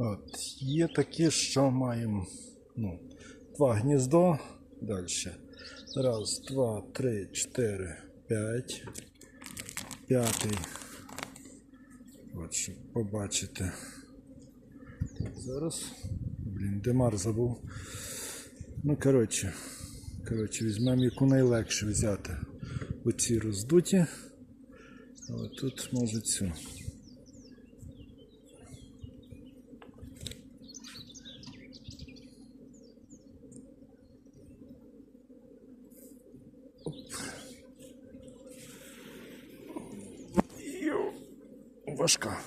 От, є такі, що маємо ну, два гніздо. Далі. Раз, два, три, чотири, п'ять. П'ятий. От, щоб побачити. Зараз. Блін, демар забув. Ну, коротше. Коротше, візьмемо яку найлегше взяти. Оці роздуті. Але тут може цю. Важка.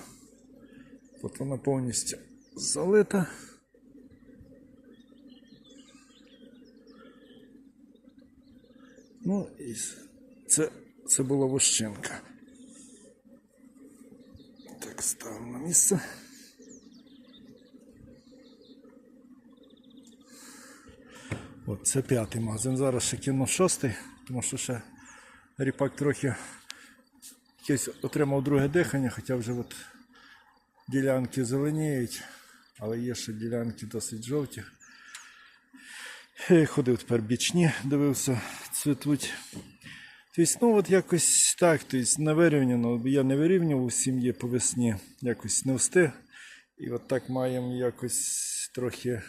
От вона повністю залита. Ну і це, це була вощинка. Так, ставимо на місце. От це п'ятий магазин. Зараз ще кину шостий, тому що ще ріпак трохи якесь отримав друге дихання, хоча вже от ділянки зеленіють, але є ще ділянки досить жовті. Ходив тепер бічні, дивився, цвітуть. Тобто, ну от якось так, тобто не вирівняно, я не вирівнював у сім'ї по весні, якось не встиг. І от так маємо якось трохи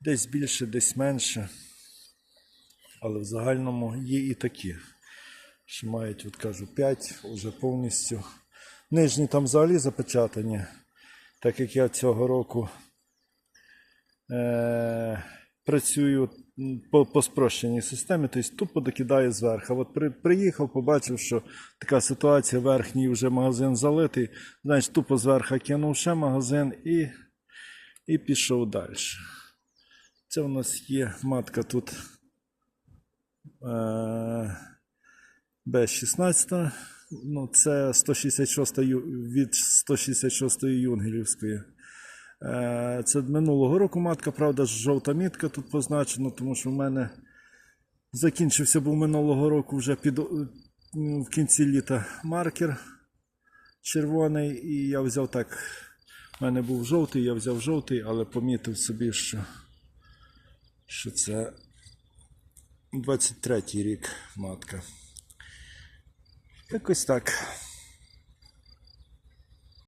десь більше, десь менше. Але в загальному є і такі, що мають, от кажу, 5 вже повністю. Нижні там взагалі запечатані, так як я цього року е- працюю по, по спрощеній системі, тобто тупо докидаю зверху. От при, приїхав, побачив, що така ситуація, верхній вже магазин залитий, значить тупо зверху кинув ще магазин і, і пішов далі. Це у нас є матка тут е, Б16. Ну, це 166 ю- від 166 юнгелівської. Е, Це минулого року матка, правда, жовта мітка тут позначена, тому що в мене закінчився був минулого року вже під, в кінці літа маркер червоний, і я взяв так. У мене був жовтий, я взяв жовтий, але помітив собі, що, що це 23-й рік матка. Якось так.